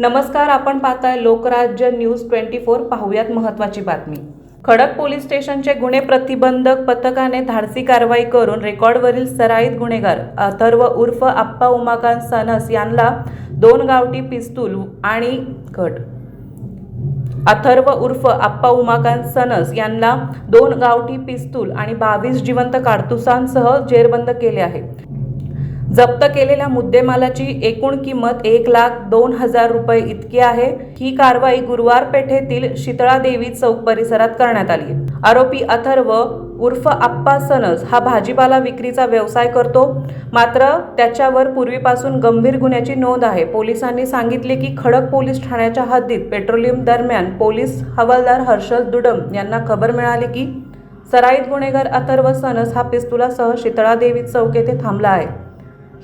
नमस्कार आपण पाहताय लोकराज्य न्यूज ट्वेंटी फोर. पाहूयात महत्वाची बातमी. खडक पोलीस स्टेशनचे गुन्हे प्रतिबंधक पथकाने धाडसी कारवाई करून रेकॉर्डवरील सराईत गुन्हेगार अथर्व उर्फ आप्पा उमाकांत सनस यांना दोन गावठी पिस्तूल आणि घट. अथर्व उर्फ आप्पा उमाकांत सनस यांना दोन गावठी पिस्तूल आणि बावीस जिवंत कारतुसांसह जेरबंद केले आहे. जप्त केलेल्या मुद्देमालाची एकूण किंमत एक लाख दोन हजार रुपये इतकी आहे. ही कारवाई गुरुवार पेठेतील शीतळादेवी चौक परिसरात करण्यात आली. आरोपी अथर्व उर्फ आप्पा सनस हा भाजीपाला विक्रीचा व्यवसाय करतो. मात्र त्याच्यावर पूर्वीपासून गंभीर गुन्ह्याची नोंद आहे. पोलिसांनी सांगितले की खडक पोलीस ठाण्याच्या हद्दीत पेट्रोलियम दरम्यान पोलीस हवालदार हर्षल दुडम यांना खबर मिळाली की सराईत गुन्हेगार अथर्व सनस हा पिस्तुलासह शीतळादेवी चौक येथे थांबला आहे.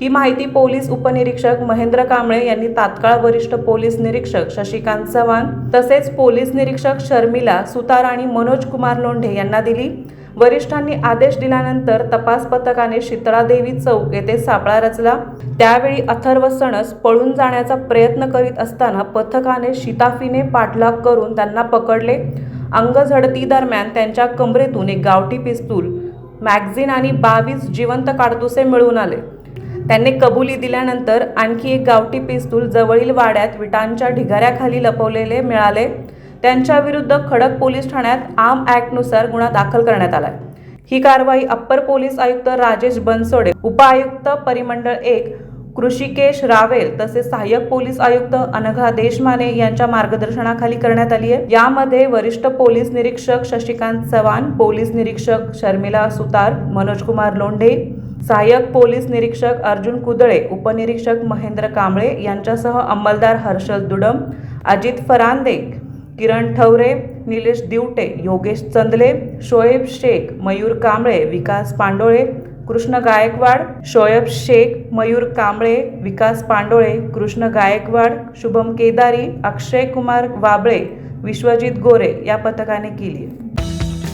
ही माहिती पोलीस उपनिरीक्षक महेंद्र कांबळे यांनी तात्काळ वरिष्ठ पोलीस निरीक्षक शशिकांत चव्हाण तसेच पोलीस निरीक्षक शर्मिला सुतार आणि मनोज कुमार लोंढे यांना दिली. वरिष्ठांनी आदेश दिल्यानंतर तपास पथकाने शितळादेवी चौक येथे सापळा रचला. त्यावेळी अथर्व सणस पळून जाण्याचा प्रयत्न करीत असताना पथकाने शिताफीने पाठलाग करून त्यांना पकडले. अंगझडती दरम्यान त्यांच्या कमरेतून एक गावठी पिस्तूल मॅगझिन आणि बावीस जिवंत काडतुसे मिळून आले. त्यांनी कबुली दिल्यानंतर आणखी एक गावठी पिस्तूल जवळील वाड्यात विटांच्या ढिगाऱ्याखाली लपवलेले मिळाले. त्यांच्या विरुद्ध खडक पोलीस ठाण्यात आर्म ॲक्टनुसार गुन्हा दाखल करण्यात आला ही कारवाई अप्पर पोलीस आयुक्त राजेश बनसोडे उपआयुक्त परिमंडळ एक कृषिकेश रावेल तसेच सहाय्यक पोलीस आयुक्त अनघा देशमाने यांच्या मार्गदर्शनाखाली करण्यात आली आहे. यामध्ये वरिष्ठ पोलीस निरीक्षक शशिकांत चव्हाण पोलीस निरीक्षक शर्मिला सुतार मनोज कुमार लोंढे सहाय्यक पोलीस निरीक्षक अर्जुन कुदळे उपनिरीक्षक महेंद्र कांबळे यांच्यासह अंमलदार हर्षल दुडम अजित फरांदे किरण ठवरे निलेश दिवटे योगेश चंदले शोएब शेख मयूर कांबळे विकास पांडोळे कृष्ण गायकवाड शोएब शेख मयूर कांबळे विकास पांडोळे कृष्ण गायकवाड शुभम केदारी अक्षय कुमार वाबळे विश्वजित गोरे या पथकाने केली आहे.